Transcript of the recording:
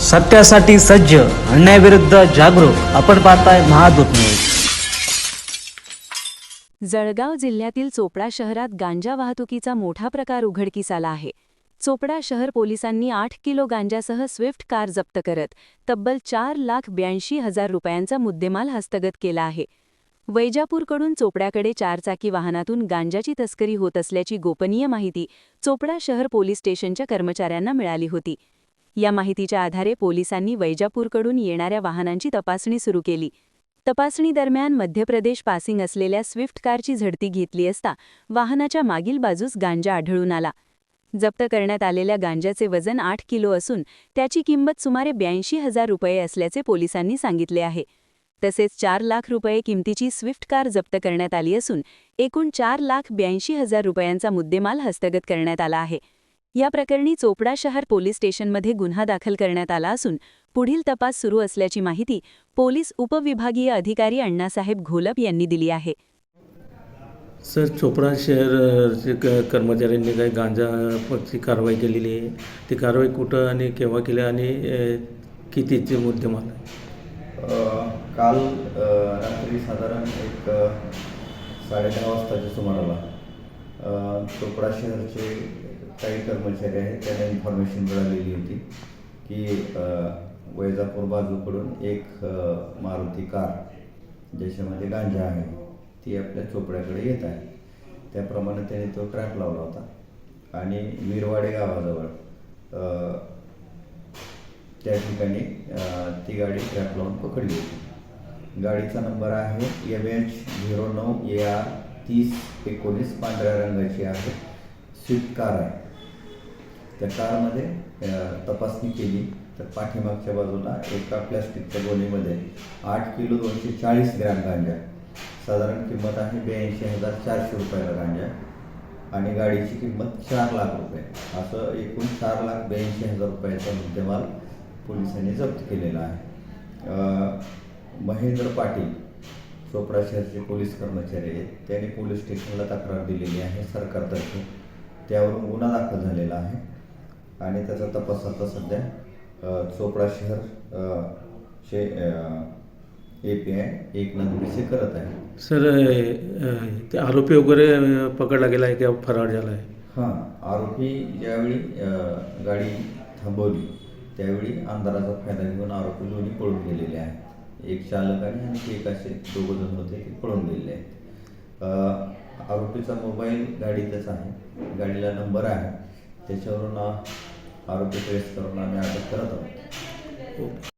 सत्यासाठी सज्ज अन्यायाविरुद्ध जागरूक आपण पाहताय महादूत न्यूज. जळगाव जिल्ह्यातील चोपडा शहरात गांजा वाहतुकीचा मोठा प्रकार उघडकीस आला आहे. चोपडा शहर पोलिसांनी आठ किलो गांजासह स्विफ्ट कार जप्त करत तब्बल चार लाख ब्याऐंशी हजार रुपयांचा मुद्देमाल हस्तगत केला आहे. वैजापूरकडून चोपड्याकडे चारचाकी वाहनातून गांजाची तस्करी होत असल्याची गोपनीय माहिती चोपडा शहर पोलीस स्टेशनच्या कर्मचाऱ्यांना मिळाली होती. या माहितीच्या आधारे पोलिसांनी वैजापूरकडून येणाऱ्या वाहनांची तपासणी सुरू केली. तपासणी दरम्यान मध्य प्रदेश पासिंग असलेल्या स्विफ्ट कारची झडती घेतली असता वाहनाच्या मागील बाजूस गांजा आढळून आला. जप्त करण्यात आलेल्या गांजाचे वजन आठ किलो असून त्याची किंमत सुमारे ब्याऐंशी हजार रुपये असल्याचे पोलिसांनी सांगितले आहे. तसेच चार लाख रुपये किमतीची स्विफ्ट कार जप्त करण्यात आली असून एकूण चार लाख ब्याऐंशी हजार रुपयांचा मुद्देमाल हस्तगत करण्यात आला आहे. या प्रकरणी चोपडा शहर पोलीस स्टेशनमध्ये गुन्हा दाखल करण्यात आला असून पुढील तपास सुरू असल्याची माहिती पोलीस उपविभागीय अधिकारी अण्णासाहेब घोलप यांनी दिली आहे. सर चोपडा शहरचे क कर्मचाऱ्यांनी काही गांजाची कारवाई केलेली आहे? ती कारवाई कुठं आणि केव्हा केली आणि कितीचे मुद्देमाल काल रात्री साधारण एक साडेदहा वाजताच्या सुमाराला चोपडा शहरचे काही कर्मचारी आहेत त्यांना इन्फॉर्मेशन मिळालेली होती की वैजापूर बाजूकडून एक मारुती कार ज्याच्यामध्ये गांजा आहे ती आपल्या चोपड्याकडे येत आहे. त्याप्रमाणे त्याने तो ट्रॅप लावला होता. आणि मिरवाडे गावाजवळ त्या ठिकाणी ती गाडी ट्रॅप लावून पकडली होती. गाडीचा नंबर आहे एम एच झिरो नऊ ए आर तीस एकोणीस पांढऱ्या रंगाची आहे. स्विफ्ट कार आहे. त्या कारमध्ये तपासणी केली. तर पाठीमागच्या बाजूला एका प्लॅस्टिकच्या गोणीमध्ये आठ किलो दोनशे चाळीस ग्रॅम गांजा. साधारण किंमत आहे ब्याऐंशी हजार चारशे रुपयाला गांजा. आणि गाडीची किंमत चार लाख रुपये. असं एकूण चार लाख ब्याऐंशी हजार रुपयाचा मुद्देमाल पोलिसांनी जप्त केलेला आहे. महेंद्र पाटील चोपडा शहरचे पोलीस कर्मचारी आहेत. त्यांनी पोलीस स्टेशनला तक्रार दिलेली आहे सरकारतर्फे. त्यावरून गुन्हा दाखल झालेला आहे. आणि त्याचा तपास आता सध्या चोपडा शहर चे ए पी आय एक नंबरीचे करत आहे. सर ते आरोपी वगैरे पकडला गेला आहे किंवा फरार झाला आहे? हां आरोपी ज्यावेळी गाडी थांबवली त्यावेळी अंधाराचा फायदा घेऊन आरोपी दोन्ही पळून गेलेले आहेत. एक चालक आणि आणखी एक असे दोघं जण होते ते पळून गेलेले आहेत. आरोपीचा मोबाईल गाडीतच आहे. गाडीला नंबर आहे. त्याच्यावरून आरोग्य आरोपी करून आम्ही अटक करत आहोत.